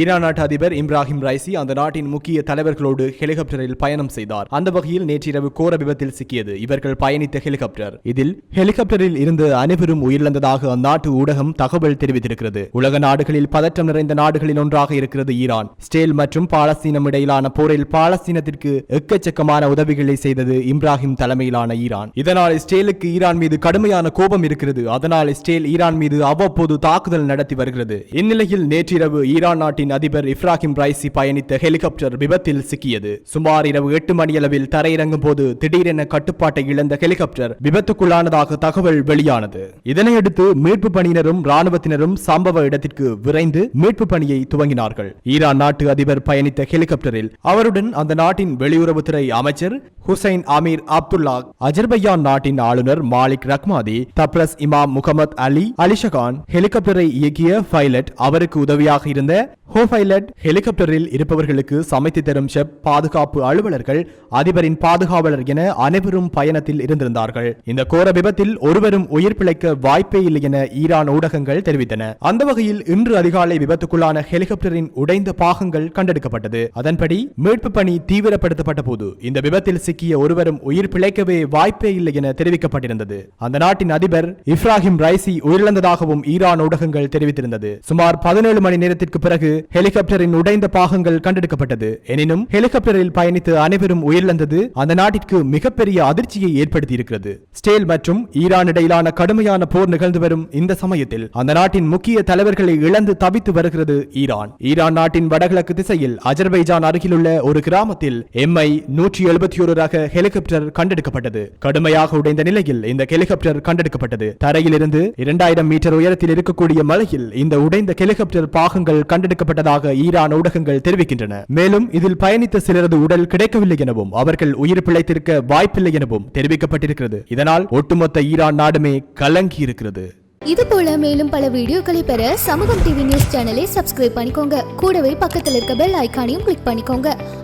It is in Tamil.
ஈரான் நாட்டு அதிபர் இப்ராஹிம் ரைசி அந்த நாட்டின் முக்கிய தலைவர்களோடு ஹெலிகாப்டரில் பயணம் செய்தார். அந்த வகையில் நேற்றிரவு கோர விபத்தில் சிக்கியது. இவர்கள் பயணித்த ஹெலிகாப்டர். இதில் ஹெலிகாப்டரில் இருந்து அனைவரும் உயிரிழந்ததாக அந்நாட்டு ஊடகம் தகவல் தெரிவித்திருக்கிறது. உலக நாடுகளில் பதற்றம் நிறைந்த நாடுகளில் ஒன்றாக இருக்கிறது ஈரான். ஸ்டேல் மற்றும் பாலஸ்தீனம் இடையிலான போரில் பாலஸ்தீனத்திற்கு எக்கச்சக்கமான உதவிகளை செய்தது இப்ராஹிம் தலைமையிலான ஈரான். இதனால் ஸ்டேலுக்கு ஈரான் மீது கடுமையான கோபம் இருக்கிறது. அதனால் ஸ்டேல் ஈரான் மீது அவ்வப்போது தாக்குதல் நடத்தி வருகிறது. இந்நிலையில் நேற்றிரவு ஈரான் நாட்டின் நாட்டின் அதிபர் இப்ராஹிம் ரைசி பயணித்த ஹெலிகாப்டர் விபத்தில் சிக்கியது. சுமார் இரவு எட்டு மணியளவில் தரையிறங்கும் போது திடீரென கட்டுப்பாட்டை இழந்த ஹெலிகாப்டர் விபத்துக்குள்ளானதாக தகவல் வெளியானது. இதனையடுத்து மீட்பு பணியினரும் ராணுவத்தினரும் சம்பவ இடத்திற்கு விரைந்து மீட்பு பணியை துவங்கினார்கள். ஈரான் நாட்டு அதிபர் பயணித்த ஹெலிகாப்டரில் அவருடன் அந்த நாட்டின் வெளியுறவுத்துறை அமைச்சர் ஹுசைன் அமீர் அப்துல்லா அஜர்பையான் நாட்டின் ஆளுநர் மாலிக் ரக்மாதி தப்ரஸ் இமாம் முகமது அலி அலிஷகான் ஹெலிகாப்டரை இயக்கிய பைலட் அவருக்கு உதவியாக இருந்த ஹோ பைலட் ஹெலிகாப்டரில் இருப்பவர்களுக்கு சமைத்து தரும் செப் பாதுகாப்பு அலுவலர்கள் அதிபரின் பாதுகாவலர் என அனைவரும் பயணத்தில் இருந்திருந்தார்கள். இந்த கோர விபத்தில் ஒருவரும் உயிர் பிழைக்க வாய்ப்பே இல்லை என ஈரான் ஊடகங்கள் தெரிவித்தன. அந்த வகையில் இன்று அதிகாலை விபத்துக்குள்ளான ஹெலிகாப்டரின் உடைந்த பாகங்கள் கண்டெடுக்கப்பட்டது. அதன்படி மீட்பு பணி தீவிரப்படுத்தப்பட்ட போது இந்த விபத்தில் சிக்கிய ஒருவரும் உயிர் பிழைக்கவே வாய்ப்பே இல்லை என தெரிவிக்கப்பட்டிருந்தது. அந்த நாட்டின் அதிபர் இப்ராஹிம் ரைசி உயிரிழந்ததாகவும் ஈரான் ஊடகங்கள் தெரிவித்திருந்தது. சுமார் பதினேழு மணி நேரத்திற்கு பிறகு ஹெலிகாப்டரின் உடைந்த பாகங்கள் கண்டெடுக்கப்பட்டது. எனினும் ஹெலிகாப்டரில் பயணித்து அனைவரும் உயிரிழந்தது அந்த நாட்டிற்கு மிகப்பெரிய அதிர்ச்சியை ஏற்படுத்தி இருக்கிறது ஸ்டேல் மற்றும் ஈரான் இடையிலான கடுமையான போர் நிகழ்ந்து வரும் இந்த சமயத்தில் அந்த நாட்டின் முக்கிய தலைவர்களை இழந்து தவித்து வருகிறது ஈரான். ஈரான் நாட்டின் வடகிழக்கு திசையில் அஜர்பைஜான் அருகிலுள்ள ஒரு கிராமத்தில் எம்ஐ நூற்றி எழுபத்தி ஒரு இருப்பதாக ஹெலிகாப்டர் கண்டெடுக்கப்பட்டது. கடுமையாக உடைந்த நிலையில் இந்த ஹெலிகாப்டர் கண்டெடுக்கப்பட்டது. தரையிலிருந்து இரண்டாயிரம் மீட்டர் உயரத்தில் இருக்கக்கூடிய மலையில் இந்த உடைந்த ஹெலிகாப்டர் பாகங்கள் கண்டெடுக்கப்பட்டதாக ஈரான் ஊடகங்கள் தெரிவிக்கின்றன. மேலும் இதில் பயணித்த சிலரது உடல் கிடைக்கவில்லை எனவும் அவர்கள் உயிர் பிழைத்திருக்க வாய்ப்பில்லை எனவும் தெரிவிக்கப்பட்டிருக்கிறது. இதனால் ஒட்டுமொத்த ஈரான் நாடுமே கலங்கி இருக்கிறது இது போல மேலும் பல வீடியோக்களை பெற சமூகம் டிவி நியூஸ் சேனலை சப்ஸ்கிரைப் பண்ணிக்கோங்க. கூடவே பக்கத்தில் இருக்க பெல் ஐக்கானையும் கிளிக் பண்ணிக்கோங்க.